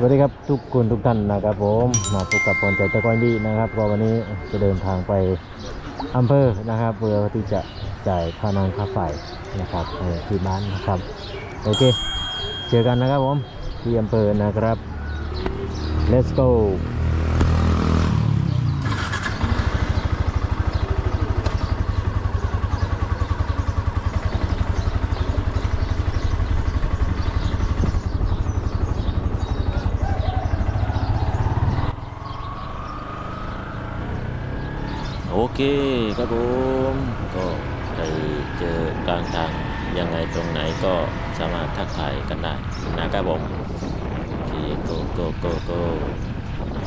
สวัสดีครับทุกคนทุกท่านนะครับผมมาพบกับพรใจตะกอนดีนะครับก็วันนี้จะเดินทางไปอำเภอนะครับเพื่อที่จะจ่ายค่าน้ำค่าไฟนะครับที่บ้านนะครับโอเคเจอกันนะครับผมที่อำเภอนะครับ let's go โอเครับผมก็ใครเจอกลางทางยังไงตรงไหนก็สามารถทักทายกันได้นะครับผมโอเคโกโกโกโก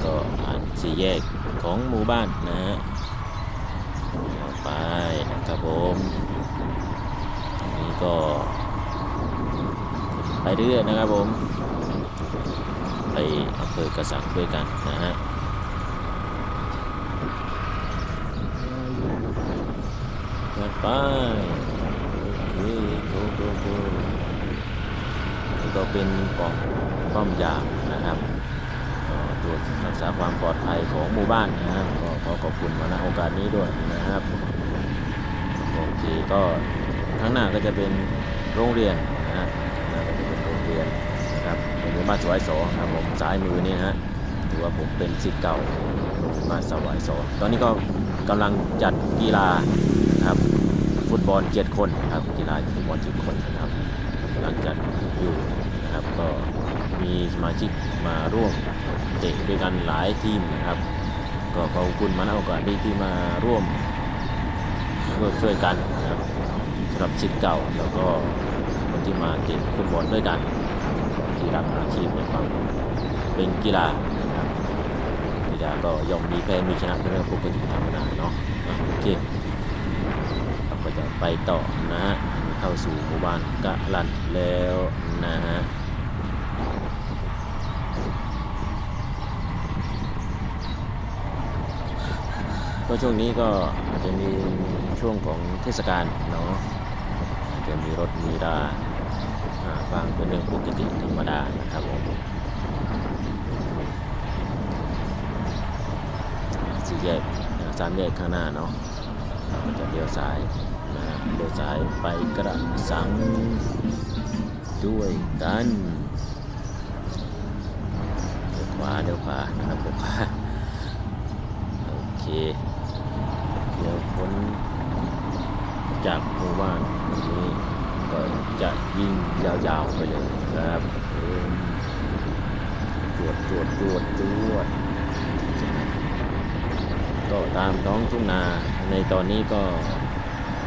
ก็ผ่านสี่แยกของหมู่บ้านนะฮะไปนะครับผมนี้ก็ ไปเรื่อยนะครับผม ไปอำเภอกระสังด้วยกันนะฮะ จัด ไปโอเคโกโกโกนี่ก็เป็นป้อมป้อมยามนะครับตรวจรักษาความปลอดภัยของหมู่บ้านนะครับก็ขอขอบคุณมาณโอกาสนี้ด้วยนะครับโอเคก็ข้างหน้าก็จะเป็นโรงเรียนนะฮะข้างหน้าก็จะเป็นโรงเรียนนะครับโรงเรียนบ้านสวายสอครับผมซ้ายมือนี่ฮะถือว่าผมเป็นศิษย์เก่าบ้านสวายสอตอนนี้ก็กำลังจัดกีฬานะครับ ฟุตบอลเจ็ดคนนะครับกีฬาฟุตบอลเจ็ดคนนะครับกำลังจัดอยู่นะครับก็มีสมาชิกมาร่วมเตะด้วยกันหลายทีมนะครับ ก็ขอบคุณมาณโอกาสนี้ที่มาร่วมร่วมช่วยกันนะครับสำหรับสิทธิ์เก่าแล้วก็คนที่มาเตะฟุตบอลด้วยกันที่รักอาชีพในความเป็นกีฬานะครับกีฬาก็ย่อมมีแพ้มีชนะเป็นเรื่องปกติธรรมดาเนาะอะโอเค เราก็จะ ไปต่อนะฮะเข้าสู่หมู่บ้านกะลันแล้วนะฮะก็ช่วงนี้ก็อาจจะมีช่วงของเทศกาลเนาะอาจจะมีรถมีราอ่าบางเป็นเรื่องปกติธรรมดานะครับผมสี่แยกสามแยกข้างหน้าเนาะเราจะเลี้ยวซ้าย เลี้ยวซ้ายไปกระสังด้วยกันเลี้ยวขวาเลี้ยวขวานะครับเลี้ยวขวาโอเค เดี๋ยวพ้นจากหมู่บ้านตรงนี้ก็จะยิงยาวๆไปเลยนะครับตรวจตรวจตรวจตรวจก็ตามท้องทุ่งนาในตอนนี้ก็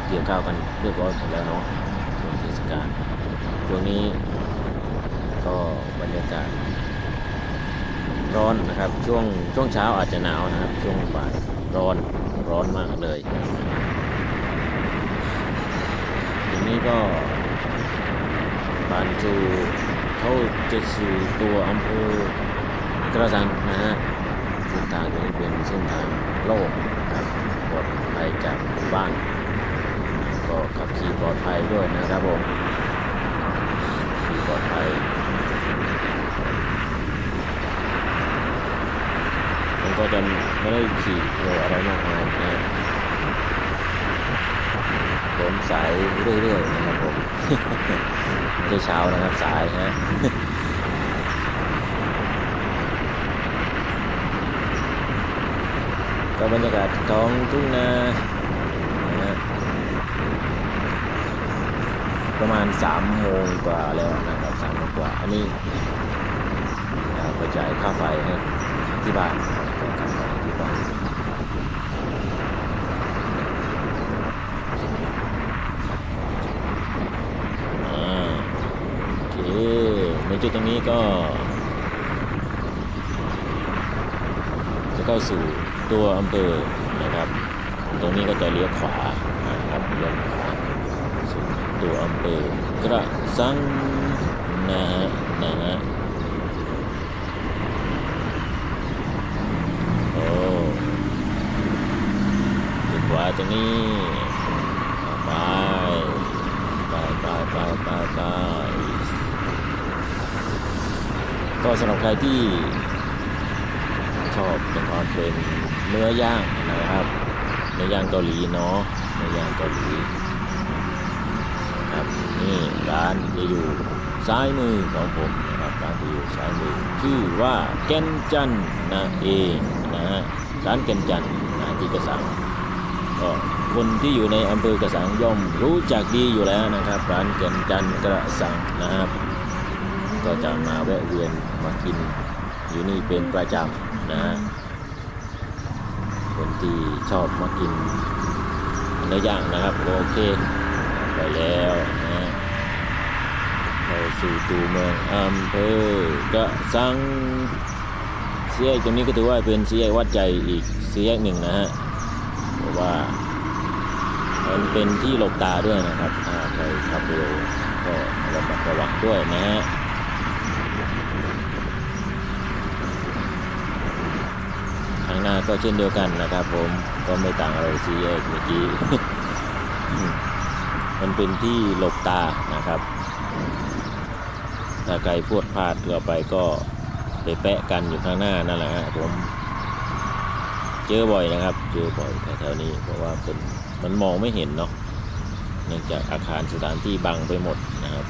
เกี่ยวข้าวกันเรียบร้อยหมดแล้วเนาะช่วงเทศกาลช่วงนี้ก็บรรยากาศร้อนนะครับ ช่วงช่วงเช้าอาจจะหนาวนะครับ ช่วงบ่ายร้อนร้อนมากเลยทีนี้ก็ผ่านสู่เข้าจะสู่ตัวอำเภอกระสังนะฮะเส้นทางนี้เป็นเส้นทางโล่งนะครับปลอดภัยจากหมู่บ้าน ขี่ปลอดภัยด้วยนะครับผมขี่ปลอดภัยผมก็จะไม่ได้ขี่เร็วอะไรมากมายนะผมสายเรื่อยๆนะครับผมไม่ใช่เช้านะครับสายฮะก็บรรยากาศท้องทุ่งนานะฮะ ประมาณสามโมงกว่าแล้วนะครับสามโมงกว่า อันนี้เราไปจ่ายค่าไฟให้ที่บ้านจ่ายค่าไฟที่บ้านโอเคในจุดตรงนี้ก็จะเข้าสู่ตัวอำเภอนะครับ ตรงนี้ก็จะเลี้ยวขวานะครับเลี้ยวขวาสู่ ตัวอำเภอกระสังนะฮะนะฮะโอ้เลี้ยวขวาตรงนี้ไปไปไปไปไปไปก็สำหรับใครที่ชอบเป็นทอนเป็นเนื้อย่างนะครับเนื้อย่างเกาหลีเนาะเนื้อย่างเกาหลี ครับนี่ร้านจะอยู่ซ้ายมือของผมนะครับร้านจะอยู่ซ้ายมือชื่อว่าแกนจันนะเองนะฮะร้านแกนจันนะที่กระสังก็คนที่อยู่ในอำเภอกระสังย่อมรู้จักดีอยู่แล้วนะครับ ร้านแกนจันกระสังนะครับ ก็จะมาแวะเวียนมากินอยู่นี่เป็นประจำนะฮะคนที่ชอบมากินเนื้อย่างนะครับโอเค ไปแล้วนะฮะเข้าสู่ตัวเมืองอำเภอกระสังสี่แยตรงนี้ก็ถือว่าเป็นเสียวัดใจอีกเสียหนึ่งนะฮะเพราะว่ามันเป็นที่หลบตาด้วยนะครับใครขับเร็วก็ระมัดระวังด้วยนะฮะข้างหน้าก็เช่นเดียวกันนะครับผมก็ไม่ต่างอะไรซีแยกเมื่อกี้ มันเป็นที่หลบตานะครับ ถ้าใครพวดพลาดเกือไปก็ไปแปะกันอยู่ข้างหน้านั่นแหละฮะผมเจอบ่อยนะครับ เจอบ่อยแถวๆนี้เพราะว่าเป็นมันมองไม่เห็นเนาะเนื่องจากอาคารสถานที่บังไปหมดนะครับ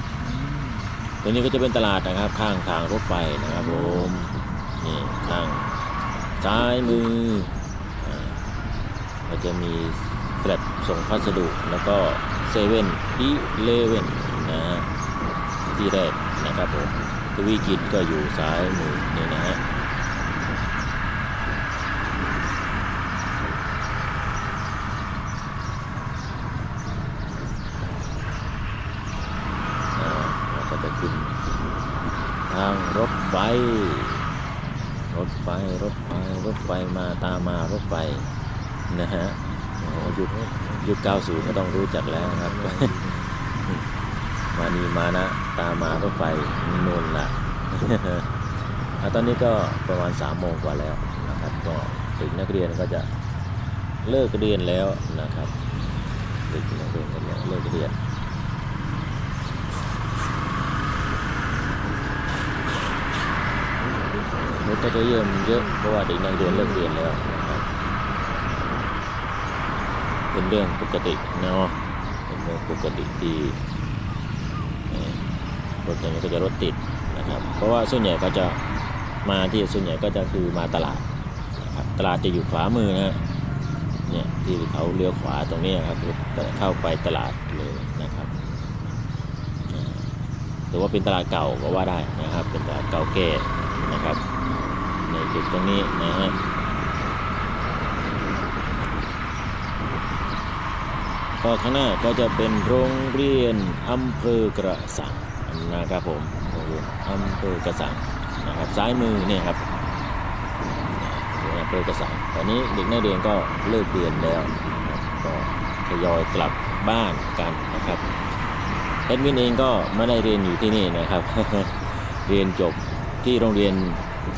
ตรงนี้ก็จะเป็นตลาดนะครับ ข้างทางรถไฟนะครับผมนี่ข้างซ้ายมือก็จะมีแฟลตส่งพัสดุแล้วก็ เซเว่นอีเลเว่นนะฮะที่แรกนะครับผมทวีกิจก็อยู่ซ้ายมือนี่นะฮะอ่าแล้วก็จะขึ้นทางรถไฟ รถไฟ รถไฟ รถไฟมาตามมารถไฟนะฮะโอ้โหยุค ยุค 90 ก็ต้องรู้จักแล้วครับ มานีมานะ ตามมารถไฟนู่นละอะตอนนี้ก็ประมาณ3โมงกว่าแล้วนะครับ ก็เด็กนักเรียนก็จะเลิกเรียนแล้วนะครับเด็กนักเรียนก็จะเลิกเรียนรถก็จะเยี่ยมเยอะเพราะว่าเด็กนักเรียนเลิกเรียนแล้ว เป็นเรื่องปกติเนาะเป็นเรื่องปกติที่รถอย่างนี้ก็จะรถติดนะครับ เพราะว่าส่วนใหญ่ก็จะมาที่ส่วนใหญ่ก็จะคือมาตลาดนะครับตลาดจะอยู่ขวามือนะฮะเนี่ยที่เขาเลี้ยวขวาตรงนี้ครับเข้าไปตลาดเลยนะครับอ่าถือว่าเป็นตลาดเก่าก็ว่าได้นะครับ เป็นตลาดเก่าแก่นะครับในจุดตรงนี้นะฮะ ก็ข้างหน้าก็จะเป็นโรงเรียนอำเภอกระสังนะครับผมโรงเรียนอำเภอกระสังนะครับซ้ายมือเนี่ยครับโรงเรียนอำเภอกระสังตอนนี้เด็กนักเรียนก็เลิกเรียนแล้วก็ทยอยกลับบ้านกันนะครับเอ็ดวินเองก็ไม่ได้เรียนอยู่ที่นี่นะครับ เรียนจบที่โรงเรียน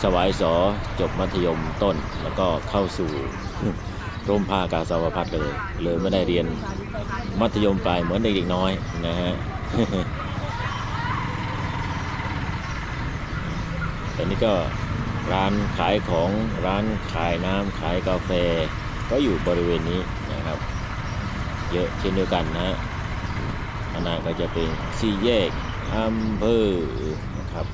สวายสอจบมัธยมต้น แล้วก็เข้าสู่ ร่มผ้ากาสาวพัฒน์เลยเลยไม่ได้เรียนมัธยมปลายเหมือนเด็กๆน้อยนะฮะแต่นี่ก็ร้านขายของร้านขายน้ำขายกาแฟ ก็อยู่บริเวณนี้นะครับ เยอะเช่นเดียวกันนะฮะข้างหน้าก็จะเป็นสี่แยกอำเภอนะครับ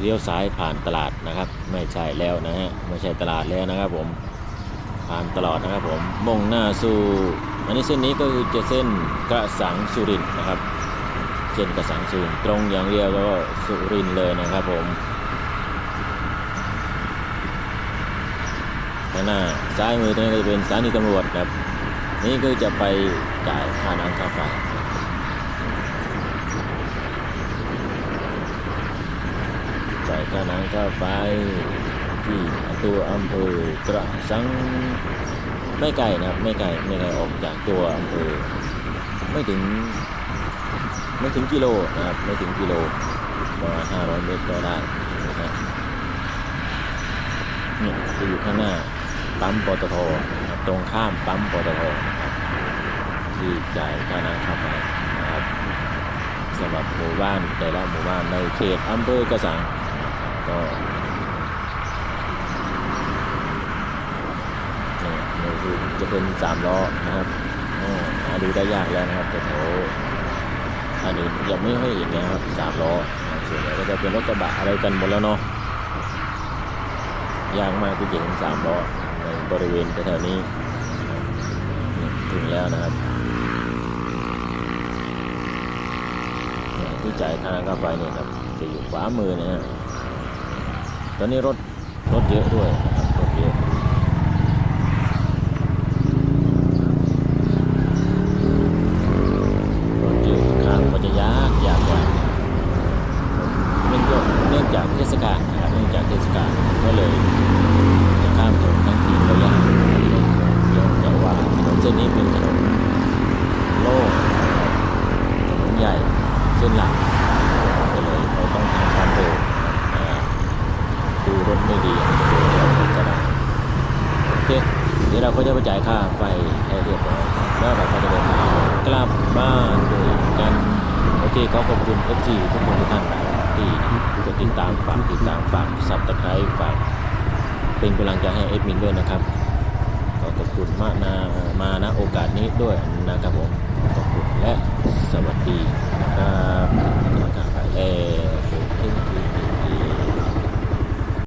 เลี้ยวซ้ายผ่านตลาดนะครับ ไม่ใช่แล้วนะฮะไม่ใช่ตลาดแล้วนะครับผมผ่านตลอดนะครับผมมุ่งหน้าสู่อันนี้เส้นนี้ก็คือจะเส้นกระสังสุรินทร์นะครับเส้นกระสังสุรินตรงอย่างเดียวก็สุรินทร์เลยนะครับผมข้างหน้าซ้ายมือตรงนี้ก็จะเป็นสถานีตำรวจครับนี่ก็จะไปจ่ายค่าน้ำค่าไฟ จ่ายค่าน้ำค่าไฟที่ตัวอำเภอกระสังไม่ไกลนะครับไม่ไกลไม่ไกลออกจากตัวอำเภอไม่ถึงไม่ถึงกิโลนะครับไม่ถึงกิโลประมาณ500เมตรก็ได้นะครับเนี่ยจะอยู่ข้างหน้าปั๊มปตทนะครับตรงข้ามปั๊มปตทนะครับที่จ่ายค่าน้ำค่าไฟนะครับสำหรับผมมู่บ้านแต่ละหมู่บ้านในเขตอำเภอกระสัง ก็เนี่ยนี่คือจะเป็นสามล้อนะครับอ่าหาดูได้ยากแล้วนะครับแต่แถวอันนี้ยังไม่ค่อยเห็นนะครับสามล้อส่วนใหญ่ก็จะเป็นรถกระบะอะไรกันหมดแล้วเนาะยากมากที่จะเห็นสามล้อในบริเวณแถวนี้นนี่ถึงแล้วนะครับเนี่ยที่จ่ายค่าน้ำค่าไฟเนี่ยครับจะอยู่ขวามือนะฮะ ตอนนี้รถรถเยอะด้วยนะครับรถเยอะรถเยอะข้างก็จะยากยากกว่าเนื่องจากเนื่องจากเทศกาลนะครับเนื่องจากเทศกาลก็เลยจะข้ามถนนทั้งทีก็ยากเนื่องจากว่าถนนเส้นนี้เป็นถนนโล่งนะครับถนนใหญ่ เส้นหลักก็เลยเราต้องทำความเร็วอ่าดูรถไม่ดีอาจจะโดนเราผิดก็ได้โอเคเดี๋ยวเราก็จะไปจ่ายค่าไฟให้เรียบร้อยแล้วเราก็จะเดินทางกลับบ้านด้วยกัน โอเคขอขอบคุณเอฟซีทุกคนทุกท่านที่กดติดตามฝากติดตามฝากซับสไครต์ฝากเป็นกำลังใจให้เอดมินด้วยนะครับขอขอบคุณมากนะมาณโอกาสนี้ด้วยนะครับผมขอบคุณและสวัสดีครับกำลังการไปแล้ว